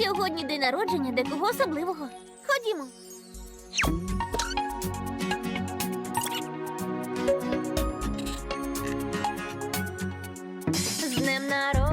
Сьогодні день народження декого особливого. Ходімо. З днем народження!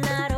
not